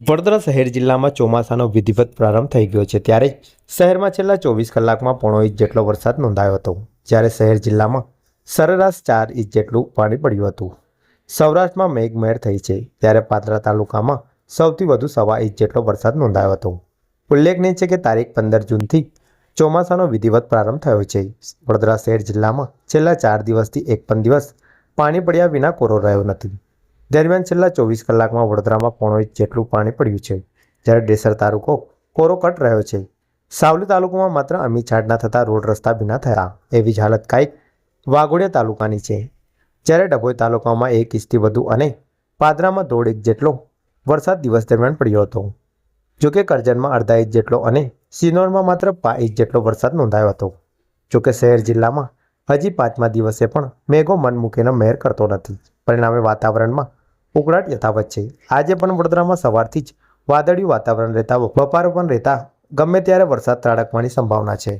વડોદરા શહેર જિલ્લામાં ચોમાસાનો વિધિવત પ્રારંભ થઈ ગયો છે ત્યારે શહેરમાં છેલ્લા ચોવીસ કલાકમાં પોણો ઇંચ જેટલો વરસાદ નોંધાયો હતો, જ્યારે શહેર જિલ્લામાં સરેરાશ ચાર ઇંચ જેટલું પાણી પડ્યું હતું. સૌરાષ્ટ્રમાં મેઘમહેર થઈ છે, ત્યારે પાદરા તાલુકામાં સૌથી વધુ સવા ઇંચ જેટલો વરસાદ નોંધાયો હતો. ઉલ્લેખનીય છે કે તારીખ પંદર જૂનથી ચોમાસાનો વિધિવત પ્રારંભ થયો છે. વડોદરા શહેર જિલ્લામાં છેલ્લા ચાર દિવસથી એક પણ દિવસ પાણી પડ્યા વિના કોરો રહ્યો નથી. દરમિયાન છેલ્લા ચોવીસ કલાકમાં વડોદરામાં પોણો ઇંચ જેટલું પાણી પડ્યું છે. જ્યારે ડેસર તાલુકો કોરો કટ રહ્યો છે. સાવલી તાલુકામાં માત્ર અમી છાટના થતા રોડ રસ્તા ભીના થયા. એવી જ હાલત કાંઈક વાઘોડિયા તાલુકાની છે. જ્યારે ડભોઈ તાલુકામાં એક ઇંચથી વધુ અને પાદરામાં દોઢ ઇંચ જેટલો વરસાદ દિવસ દરમિયાન પડ્યો હતો. જોકે કરજણમાં અડધા ઇંચ જેટલો અને સિનોરમાં માત્ર પાંચ ઇંચ જેટલો વરસાદ નોંધાયો હતો. જોકે શહેર જિલ્લામાં હજી પાંચમા દિવસે પણ મેઘો મન મૂકીને મહેર કરતો નથી. પરિણામે વાતાવરણમાં ઉકળાટ યથાવત છે. આજે પણ વડોદરામાં સવારથી જ વાદળિયું વાતાવરણ રહેતા બફારો પણ રહેતા, ગમે ત્યારે વરસાદ ત્રાડકવાની સંભાવના છે.